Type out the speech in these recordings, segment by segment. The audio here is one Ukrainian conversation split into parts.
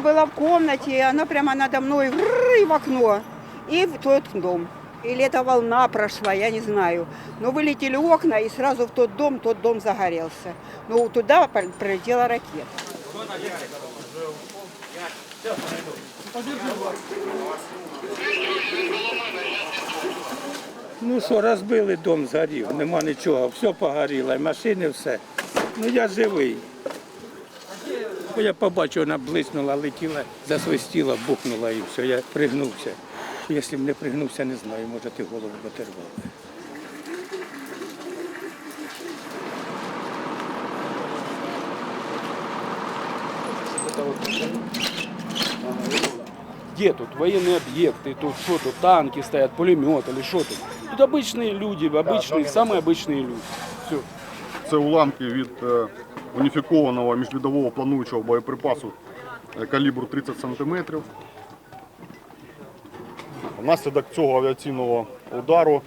была в комнате, и она прямо надо мной врррр, и в окно, и в тот дом. Или это волна прошла, я не знаю. Но вылетели окна, и сразу в тот дом, тот дом загорелся. Но туда пол- прилетела ракета. Ну що, розбили дом, згорів, нема нічого, все погоріло, і машини, все. Ну я живий. Бо я побачив, вона блиснула, летіла, засвистіла, бухнула і все, я пригнувся. Якщо б не пригнувся, не знаю, може ти голову потервав. Где тут военные объекты, тут что тут, танки стоят, пулемет или что тут? Тут обычные люди, обычные, самые обычные люди. Все. Це уламки від е, уніфікованого міжвідового плануючого боєприпасу е, калібру 30 см. Внаслідок цього авіаційного удару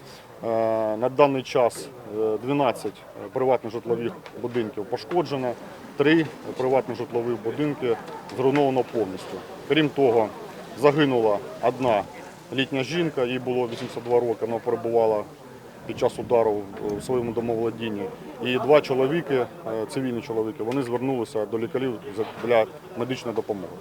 е, на даний час е, 12 приватних житлових будинків пошкоджено, 3 приватні житлові будинки зруйновано повністю. Крім того, загинула одна літня жінка, їй було 82 роки, вона перебувала під час удару в своєму домовладінні. І два чоловіки, е, цивільні чоловіки, вони звернулися до лікарів для медичної допомоги.